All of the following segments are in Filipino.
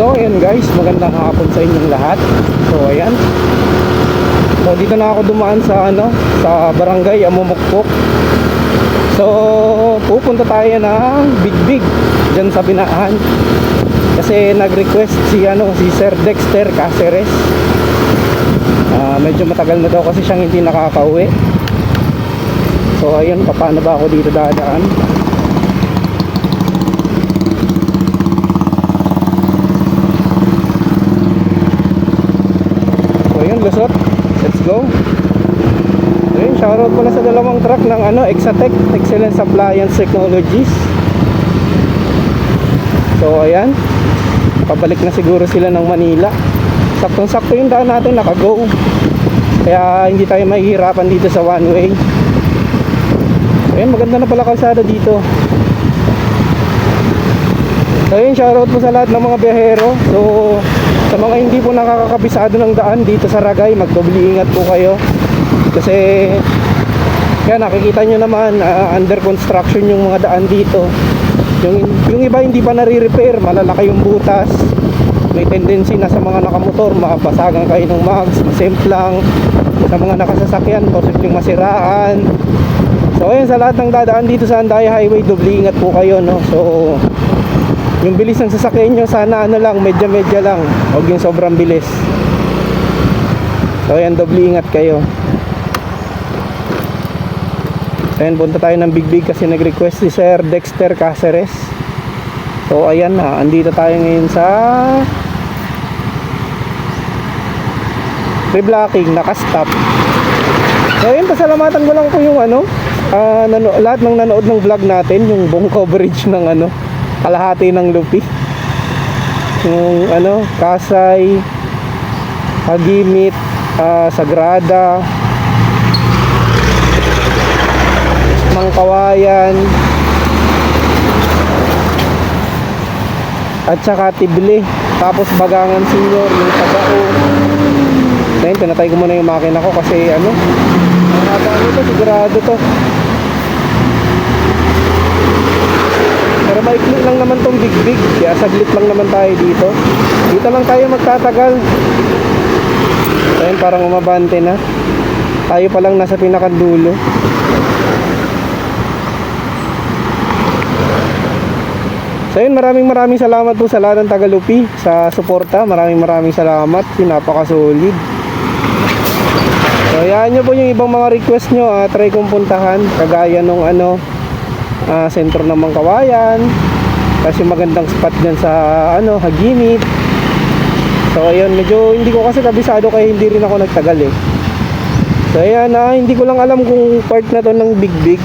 So ayan guys, magandang hapon sa inyong lahat. So ayan. So dito na ako dumaan sa ano, sa barangay Amumukpok. So pupunta tayo ng Big Big diyan sa Binaan. Kasi nag-request si ano, si Sir Dexter Caceres. Ah, medyo matagal na daw kasi siyang hindi nakakauwi. So ayun, paano ba ako dito dadaan? Lusot. Let's go. So yun, shoutout pala sa dalawang truck ng ano, Exatec, Excellence Appliance Technologies. So ayan, pabalik na siguro sila ng Manila. Saktong-sakto yung daan natin, naka-go. Kaya hindi tayo mahihirapan dito sa one way. Ayun, maganda na pala kalsada dito. So yun, shoutout po sa lahat ng mga biyahero. So, sa mga hindi po nakakakabisado ng daan dito sa Ragay, magdobli ingat po kayo. Kasi, kaya nakikita nyo naman, ah, under construction yung mga daan dito. Yung, yung iba hindi pa nare-repair, malalaki yung butas. May tendency na sa mga nakamotor, mabasagan kayo ng mags, masemplang. Sa mga nakasasakyan, posibleng masiraan. So ayun, sa lahat ng dadaan dito sa Andaya Highway, doble ingat po kayo, no? So, yung bilis ng sasakyan nyo, sana ano lang, medya-medya lang. Huwag yung sobrang bilis. So ayan, doble ingat kayo. Ayan, punta tayo ng Big Big kasi nag-request si Sir Dexter Caceres. So ayan na, andito tayo ngayon sa reblocking, nakastop. So ayun, pasalamatan ko lang po yung ano, nano, lahat ng nanood ng vlog natin, yung buong coverage ng ano, kalahati ng lupi. Yung ano, Kasay, Hagimit, ah, Sagrada, Mangkawayan, at saka Tibli. Tapos Bagangan Senior, yung Tagao. Then, pinatay ko muna yung makina ko kasi ano, ang haba nito, sigurado to. Maikli lang naman tong big big, kaya saglit lang naman tayo dito. Dito lang tayo magtatagal. Ayun, parang umabante na. Tayo pa lang nasa pinakadulo. So yun, maraming maraming salamat po sa lahat ng Tagalupi sa suporta. Maraming maraming salamat. Pinapaka-solid. So yan nyo po yung ibang mga request nyo. ah, try kong puntahan. Kagaya nung ano, ah, sentro ng Mangkawayan. Kasi magandang spot dyan sa ano, Hagimit. So ayun, medyo hindi ko kasi kabisado kaya hindi rin ako nagtagal eh. So ayan, ah, hindi ko lang alam kung part na to ng Big Big.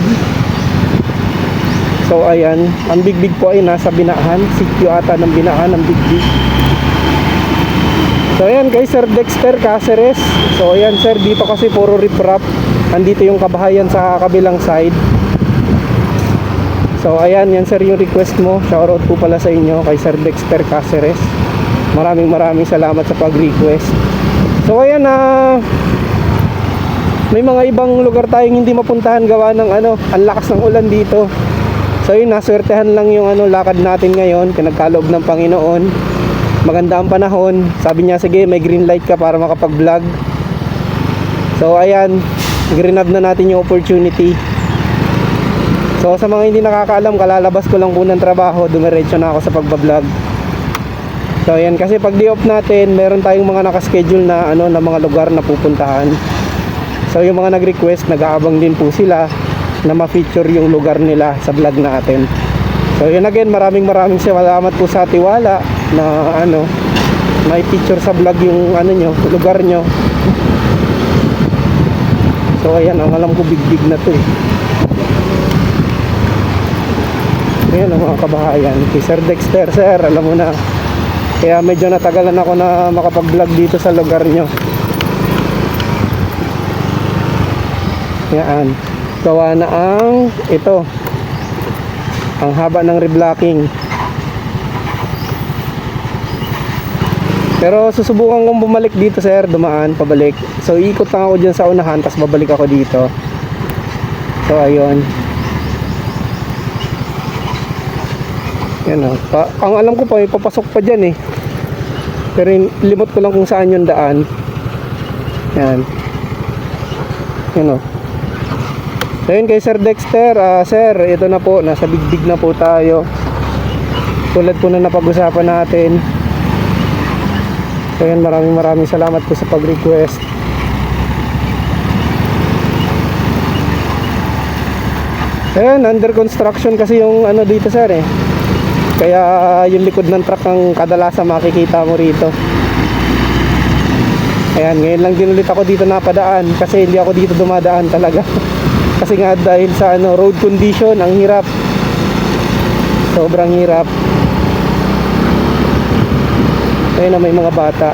So ayan, ang Big Big po ay nasa Binaan, sitio ata ng Binaan ng Big Big. So ayan kay Sir Dexter Caceres. So ayan sir, dito kasi puro riprap. Andito yung kabahayan sa kabilang side. So ayan, yan sir yung request mo. Shoutout po pala sa inyo kay Sir Dexter Caceres. Maraming maraming salamat sa pag-request. So ayan na may mga ibang lugar tayong hindi mapuntahan gawa ng ano, ang lakas ng ulan dito. So yun, naswertehan lang yung ano, lakad natin ngayon, pinagkaloob ng Panginoon. Maganda ang panahon. Sabi niya, sige, may green light ka para makapag-vlog. So ayan, greenab na natin yung opportunity. So sa mga hindi nakakaalam, kalalabas ko lang po ng trabaho, dumiretso na ako sa pagbablog. So ayan, kasi pag off natin, meron tayong mga nakaschedule na ano na mga lugar na pupuntahan. So yung mga nag-request, nag-aabang din po sila na ma-feature yung lugar nila sa vlog natin. So yun again, maraming maraming salamat po sa tiwala na ano, may picture sa vlog yung ano nyo, lugar nyo. So ayan, ang alam ko big big na to eh. Ayan ang mga kabahayan. Kay Sir Dexter, Sir, alam mo na. Kaya medyo natagalan ako na makapag-vlog dito sa lugar nyo. Yan. Gawa na ang ito. Ang haba ng reblocking. Pero susubukan kong bumalik dito sir, dumaan, pabalik. So ikot lang ako dyan sa unahan, tapos babalik ako dito. So ayun. Yan o. Pa, ang alam ko pa, may papasok pa dyan eh. Pero limot ko lang kung saan yung daan. Yan. Yan o. So yun kay Sir Dexter, ah, Sir, ito na po, nasa bigdig na po tayo. Tulad po na napag-usapan natin. So yun, maraming maraming salamat po sa pag-request. Ayan, under construction kasi yung ano dito sir eh. Kaya yung likod ng truck ang kadalasan makikita mo rito. Ayan, ngayon lang din ulit ako dito napadaan kasi hindi ako dito dumadaan talaga. kasi nga dahil sa ano, road condition, ang hirap. Sobrang hirap. Ayun na may mga bata.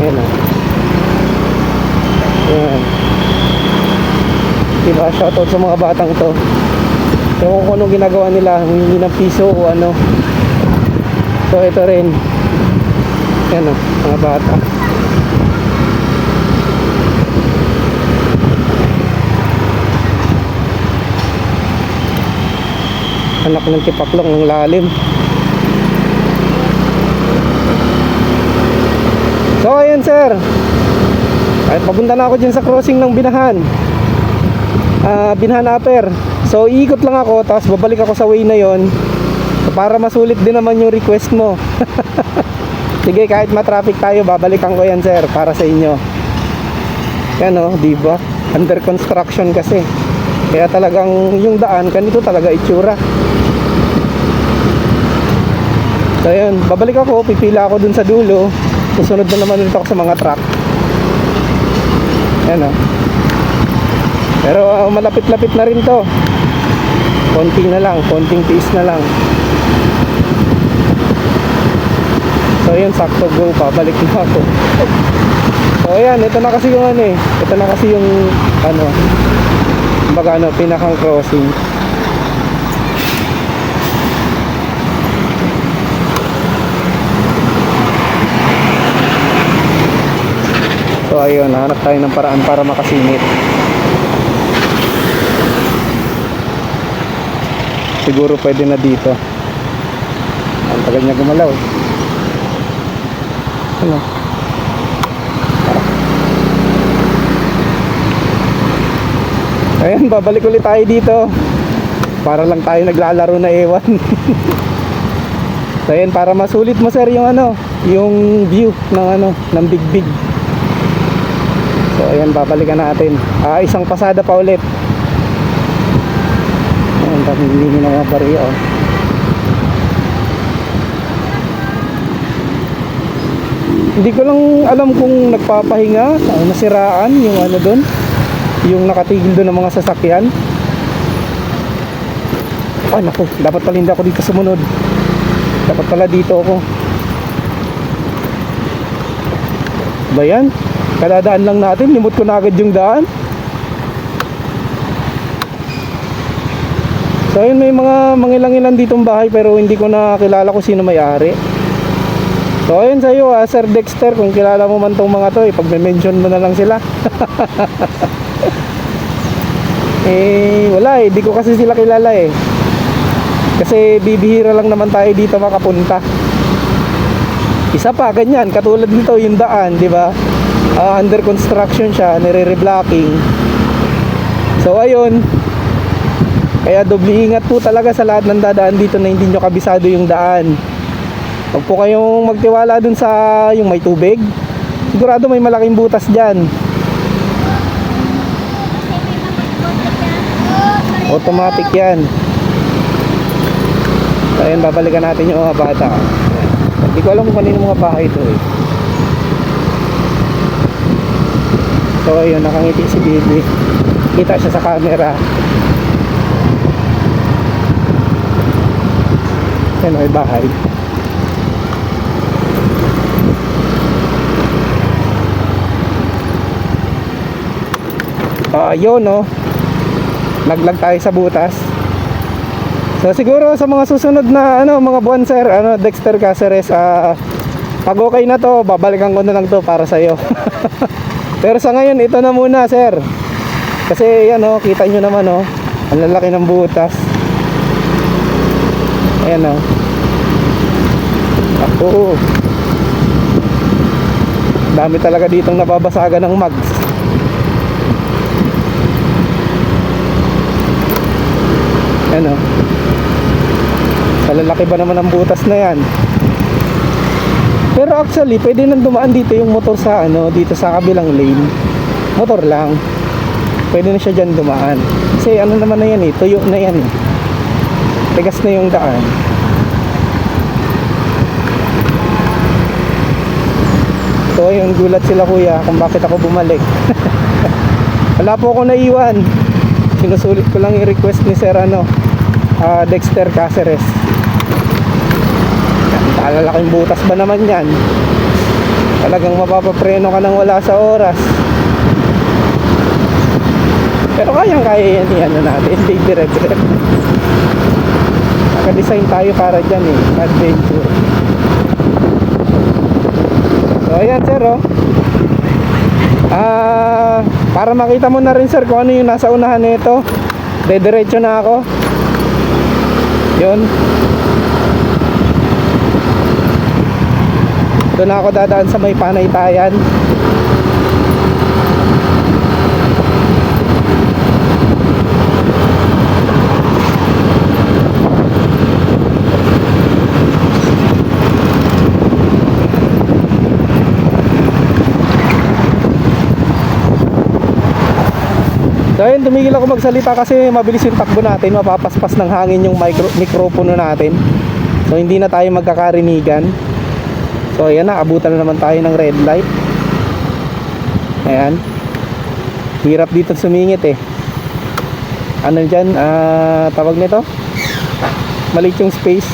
Ayan na. Ayan. Diba? Shoutout sa mga batang to. Ewan ko anong ginagawa nila. Hindi ng piso o ano. So ito rin. Yan o, mga bata. Anak ng tipaklong ng lalim. So ayan sir. Ay, papunta na ako dyan sa crossing ng binahan uh, Binhan Upper. So iikot lang ako tapos babalik ako sa way na yon para masulit din naman yung request mo. Sige, kahit ma-traffic tayo, babalikan ko yan, sir, para sa inyo. Yan oh, 'di ba? Under construction kasi. Kaya talagang yung daan ganito talaga itsura. So yun, babalik ako, pipila ako dun sa dulo. Susunod na naman ulit ako sa mga truck. Yan oh. Pero ah, malapit-lapit na rin to. Konti na lang, konting tiis na lang. So yun, sakto go, pabalik na ako. So ayan, ito na kasi yung ano eh. Ito na kasi yung ano, baga ano, pinakang crossing. So ayun, hanap tayo ng paraan para makasingit. Siguro pwede na dito. Ang tagal niya gumalaw. Ano? Ayan, babalik ulit tayo dito. Para lang tayo naglalaro na ewan. so ayan, para masulit mo sir yung ano, yung view ng ano, ng Big Big. So ayan, babalikan natin. Ah, isang pasada pa ulit. Pamilingin ng mga bariya oh. Hindi ko lang alam kung nagpapahinga, ah, nasiraan yung ano doon, yung nakatigil doon ng mga sasakyan. Ay naku, dapat pala hindi ako dito sumunod. Dapat pala dito ako. Ba yan? Kadadaan lang natin, limot ko na agad yung daan. So ayun, may mga mangilang-ilan ditong bahay pero hindi ko na kilala kung sino may-ari. So ayun sa iyo, ah, Sir Dexter, kung kilala mo man tong mga to, ipag-mention mo na lang sila. eh, wala eh, di ko kasi sila kilala eh. Kasi bibihira lang naman tayo dito makapunta. Isa pa, ganyan, katulad nito yung daan, di ba? Ah, under construction siya, nire-reblocking. So ayun, kaya doble ingat po talaga sa lahat ng dadaan dito na hindi nyo kabisado yung daan. Huwag po kayong magtiwala dun sa yung may tubig. Sigurado may malaking butas dyan. Automatic yan. So, ayun, babalikan natin yung mga bata. Hindi ko alam kung kanino mga bahay ito eh. So ayun, nakangiti si Bibi. Kita siya sa camera. Yan ay bahay. Ah, yun no. Laglag tayo sa butas. So siguro sa mga susunod na ano mga buwan sir, ano Dexter Caceres, ah pag okay na to, babalikan ko na lang to para sa iyo. Pero sa ngayon ito na muna sir. Kasi yan oh, kita nyo naman oh. Ang lalaki ng butas. Ayan oh. Ako. Dami talaga ditong nababasagan ng mags. Ano? Kalalaki ba naman ang butas na yan? Pero actually, pwede nang dumaan dito yung motor sa ano, dito sa kabilang lane. Motor lang. Pwede na siya dyan dumaan. Kasi ano naman na yan eh, tuyo na yan eh. Tigas na yung daan. So ayun, gulat sila kuya kung bakit ako bumalik. Wala po ako naiwan. Sinusulit ko lang yung request ni Sir ano, ah, Dexter Caceres. Talalaking butas ba naman yan? Talagang mapapapreno ka nang wala sa oras. Pero kayang kaya yan yan na natin, hindi. Naka-design tayo para dyan eh, adventure. So ayan sir oh. Ah, para makita mo na rin sir kung ano yung nasa unahan nito. Dediretso na ako. 'Yun. Doon ako dadaan sa may panaytayan. So ayun, tumigil ako magsalita kasi mabilis yung takbo natin, mapapaspas ng hangin yung micro, mikropono natin. So hindi na tayo magkakarinigan. So ayan na, abutan na naman tayo ng red light. Ayan. Hirap dito sumingit eh. Ano dyan, ah, tawag nito? Maliit yung space.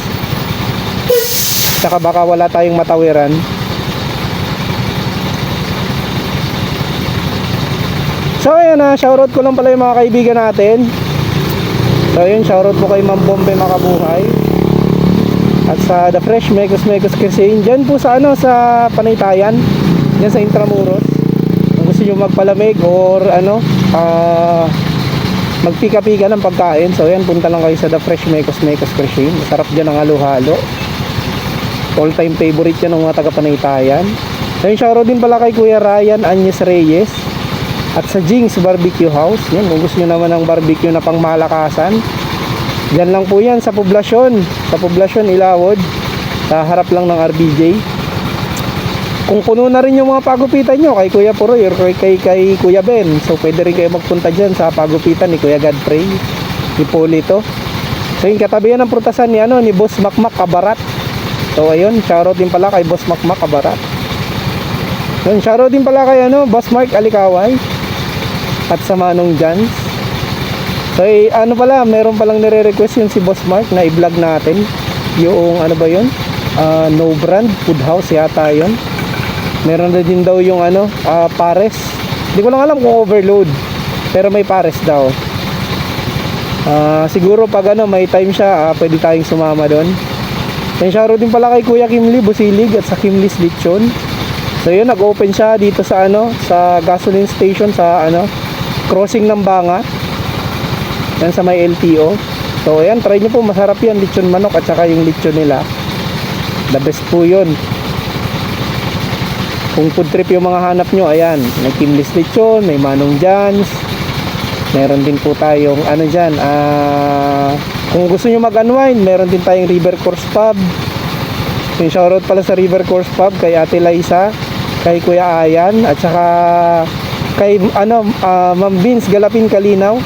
Tsaka baka wala tayong matawiran. So ayun na, shoutout ko lang pala yung mga kaibigan natin. So ayun, shoutout po kay Ma'am Bombe Makabuhay. At sa The Fresh Mekos Mekos Cuisine, dyan po sa ano, sa Panaytayan, dyan sa Intramuros. Kung gusto nyo magpalamig or ano, ah, magpika-pika ng pagkain. So ayan, punta lang kayo sa The Fresh Mekos Mekos Cuisine. Masarap dyan ang halo-halo. All time favorite yan ng mga taga Panaytayan. So yun, shoutout din pala kay Kuya Ryan Agnes Reyes. At sa Jing's Barbecue House, yan, kung gusto nyo naman ng barbecue na pang malakasan, Diyan lang po yan sa poblasyon, sa poblasyon Ilawod, sa harap lang ng RBJ. Kung puno na rin yung mga pagupitan nyo kay Kuya Puroy or kay, kay, kay Kuya Ben, so pwede rin kayo magpunta dyan sa pagupitan ni Kuya Godfrey, ni Polito. So yung katabi yan ng prutasan ni, ano, ni Boss Makmak Kabarat. So ayun, shoutout din pala kay Boss Makmak Kabarat. Yun, shoutout din pala kay ano, Boss Mark Alikaway at sa Manong Jans. So eh, ano pala, meron palang nire-request yun si Boss Mark na i-vlog natin. Yung ano ba yun? Ah, no brand food house yata yun. Meron na din daw yung ano, ah, pares. Hindi ko lang alam kung overload. Pero may pares daw. Ah, siguro pag ano, may time siya, ah, pwede tayong sumama doon. Then shoutout din pala kay Kuya Kimli Busilig at sa Kimli's Lechon. So yun, nag-open siya dito sa ano, sa gasoline station sa ano, crossing ng Banga. Yan sa may LTO. So ayan, try nyo po, masarap yan, lechon manok at saka yung lechon nila. The best po yun. Kung food trip yung mga hanap nyo, ayan, may Kimlis lechon, may Manong Jans. Meron din po tayong ano dyan, ah, kung gusto nyo mag-unwind, meron din tayong River Course Pub. Yung shoutout pala sa River Course Pub kay Ate Liza, kay Kuya Ayan, at saka kay ano, ah, Ma'am Vince Galapin Kalinaw.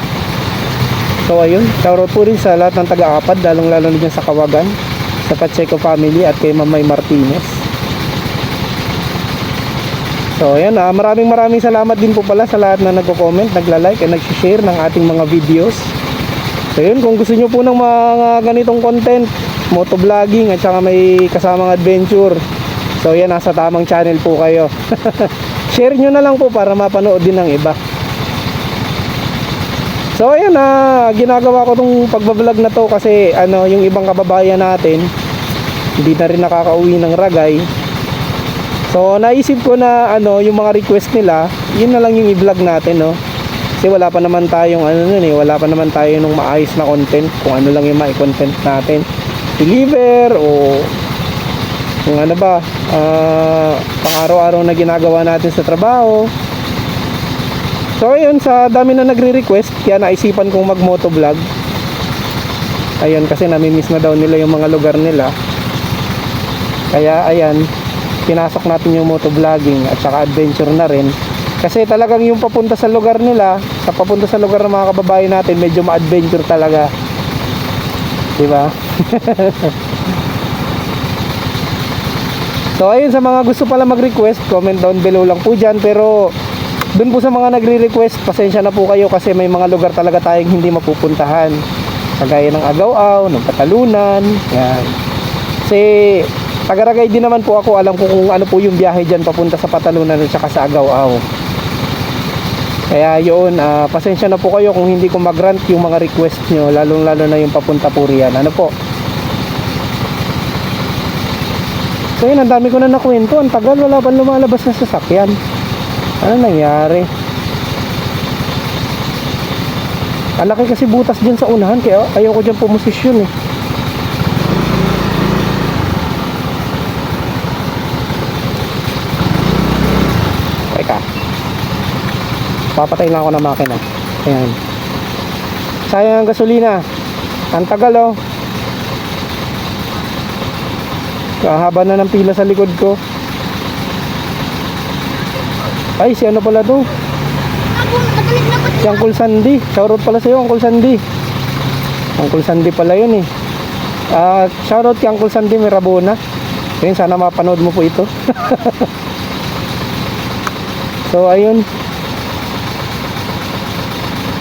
So ayun, shoutout po rin sa lahat ng taga-apad, lalong lalo na sa Kawagan, sa Pacheco family at kay Mamay Martinez. So ayan, ah, maraming maraming salamat din po pala sa lahat na nagko-comment, nagla-like and nag-share ng ating mga videos. So yun, kung gusto nyo po ng mga ganitong content, motovlogging at saka may kasamang adventure. So yan, nasa tamang channel po kayo. Share nyo na lang po para mapanood din ng iba. So ayan na ginagawa ko tong pagbablog na to kasi ano yung ibang kababayan natin hindi na rin nakakauwi ng ragay. So naisip ko na ano yung mga request nila, yun na lang yung i-vlog natin no. Kasi wala pa naman tayong ano nun eh, wala pa naman tayo nung maayos na content kung ano lang yung mai-content natin. Deliver o kung ano ba, ah, pang araw-araw na ginagawa natin sa trabaho. So ayun, sa dami na nagre-request, kaya naisipan kong mag-motovlog. Ayun, kasi namimiss na daw nila yung mga lugar nila. Kaya ayan, pinasok natin yung motovlogging at saka adventure na rin. Kasi talagang yung papunta sa lugar nila, sa papunta sa lugar ng mga kababayan natin, medyo ma-adventure talaga. 'Di ba? so ayun sa mga gusto pala mag-request, comment down below lang po diyan pero dun po sa mga nagre-request, pasensya na po kayo kasi may mga lugar talaga tayong hindi mapupuntahan. Kagaya ng Agaw-aw, ng Patalunan, yan. Kasi tagaragay din naman po ako, alam ko kung ano po yung biyahe dyan papunta sa Patalunan at saka sa Agaw-aw. Kaya yun, ah, pasensya na po kayo kung hindi ko mag-grant yung mga request nyo, lalong lalo na yung papunta po riyan. Ano po? Yun, ang dami ko na nakwento. Ang tagal, wala pa lumalabas na sasakyan. Ano nangyari? Ang laki kasi butas dyan sa unahan, kaya ayaw ko dyan pumosisyon eh. Teka. Papatay lang ako ng makina. Ayan. Sayang ang gasolina. Ang tagal oh. Kahaba na ng pila sa likod ko. Ay, si ano pala to? Si Uncle Sandy. Shoutout pala sa'yo, Uncle Sandy. Uncle Sandy pala yun eh. Ah, shoutout kay Uncle Sandy Mirabona. Ayun, sana mapanood mo po ito. so, ayun.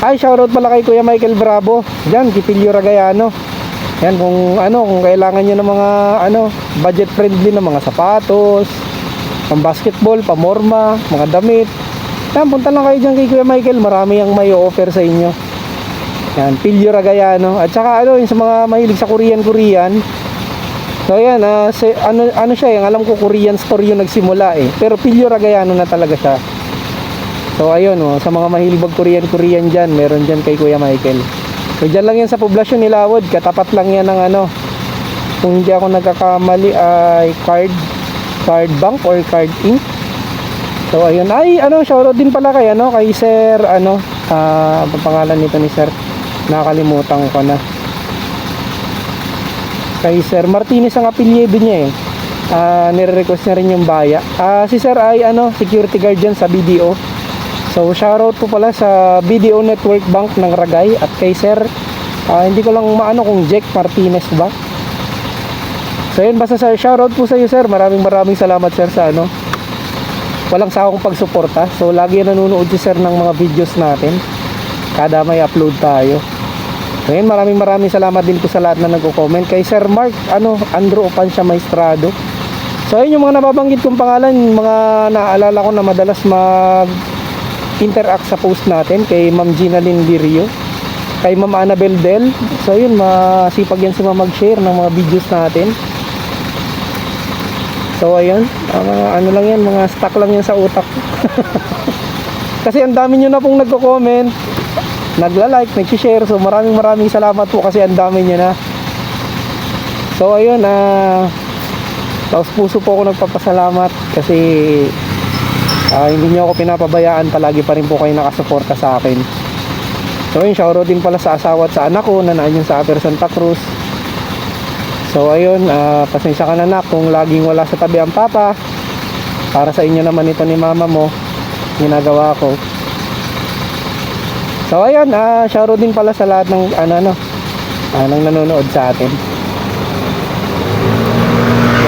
Ay, shoutout pala kay Kuya Michael Bravo. Diyan, Kipilyo Ragayano. Yan, kung ano, kung kailangan nyo ng mga ano, budget friendly na mga sapatos, pang basketball, pamorma, mga damit. Yan, punta lang kayo dyan kay Kuya Michael. Marami ang may offer sa inyo. Yan, Pilyo Ragayano. At saka ano, yung sa mga mahilig sa Korean, Korean. So yan, ah, si- ano, ano siya, yung alam ko Korean store yung nagsimula eh. Pero Pilyo Ragayano na talaga siya. So ayun, oh, sa mga mahilig mag Korean, Korean dyan, meron dyan kay Kuya Michael. So dyan lang yan sa poblasyon ni Lawod. Katapat lang yan ng ano, kung hindi ako nagkakamali ay card card bank or card inc. So ayun. Ay ano shoutout din pala kay ano kay sir ano ah ang pangalan nito ni sir. Nakalimutan ko na. Kay sir Martinez ang apelyido niya eh. Ah nire-request niya rin yung baya. Ah si sir ay ano security guard dyan sa BDO so shoutout po pala sa BDO Network Bank ng Ragay at kay sir ah, hindi ko lang maano kung Jack Martinez ba So yun, basta sir, shoutout po sa iyo sir. Maraming maraming salamat sir sa ano. Walang sawang pagsuporta. So lagi nanonood si sir ng mga videos natin. Kada may upload tayo. So yun, maraming maraming salamat din po sa lahat na nagko-comment. Kay Sir Mark, ano, Andrew Opancia Maestrado. So ayun yung mga nababanggit kong pangalan, mga naalala ko na madalas mag interact sa post natin kay Ma'am Gina Lindirio kay Ma'am Annabel Del so yun masipag yan si Ma'am mag-share ng mga videos natin So ayun, mga ano lang yan, mga stock lang yan sa utak. kasi ang dami nyo na pong nagko-comment, nagla-like, nag-share. So maraming maraming salamat po kasi ang dami nyo na. So ayun, ah taos puso po ako nagpapasalamat kasi ah, hindi nyo ako pinapabayaan, palagi pa rin po kayo nakasuporta sa akin. So ayun, shoutout din pala sa asawa at sa anak ko na nandyan sa Upper Santa Cruz. So ayun, ah, pasensya ka na nak kung laging wala sa tabi ang papa. Para sa inyo naman ito ni mama mo, ginagawa ko. So ayun, ah, shoutout din pala sa lahat ng ano ano, ah, nang nanonood sa atin.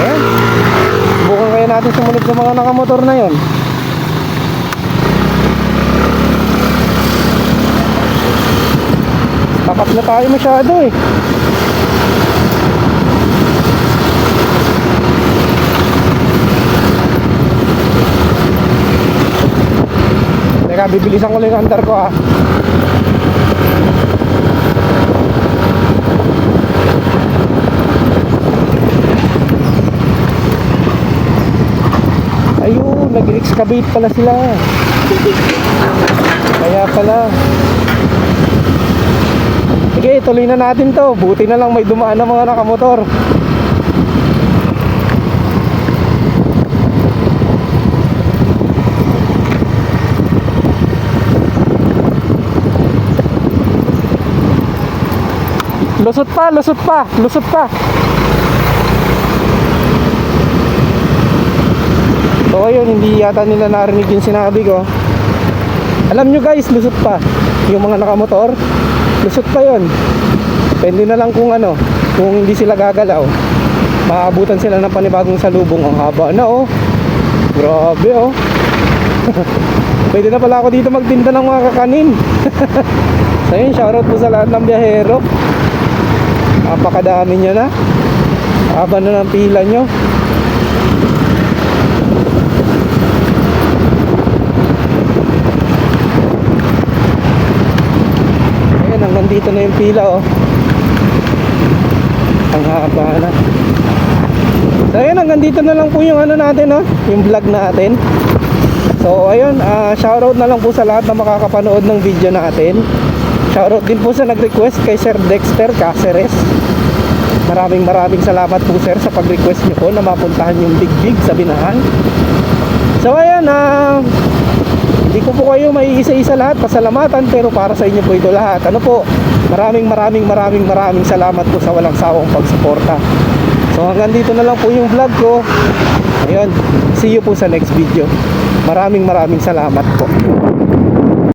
Ayan. Subukan kaya natin sumunod sa mga nakamotor na yon. Tapat na tayo masyado eh. Teka, bibilisan ko lang yung andar ko ah. Ayun, nag-excavate pala sila. Kaya pala. Sige, tuloy na natin to. Buti na lang may dumaan na mga nakamotor. Lusot pa, lusot pa, lusot pa. So ayun, hindi yata nila narinig yung sinabi ko. Alam nyo guys, lusot pa. Yung mga nakamotor, lusot pa yon. Depende na lang kung ano, kung hindi sila gagalaw. Maabutan sila ng panibagong salubong. Ang haba na oh. Grabe oh. Pwede na pala ako dito magtinda ng mga kakanin. so yun, shoutout po sa lahat ng biyahero. Napakadami nyo na. Haba na ng pila nyo. Ayan, hanggang dito na yung pila oh. Ang haba na. So ayun, hanggang dito na lang po yung ano natin oh, yung vlog natin. So ayun, ah shoutout na lang po sa lahat na makakapanood ng video natin. Shoutout din po sa nag-request kay Sir Dexter Caceres. Maraming maraming salamat po sir sa pag-request niyo po na mapuntahan yung Big Big sa Binahan. So ayan, ah hindi ko po kayo may isa-isa lahat pasalamatan pero para sa inyo po ito lahat. Ano po? Maraming maraming maraming maraming salamat po sa walang sawang pagsuporta. So hanggang dito na lang po yung vlog ko. Ayun, see you po sa next video. Maraming maraming salamat po.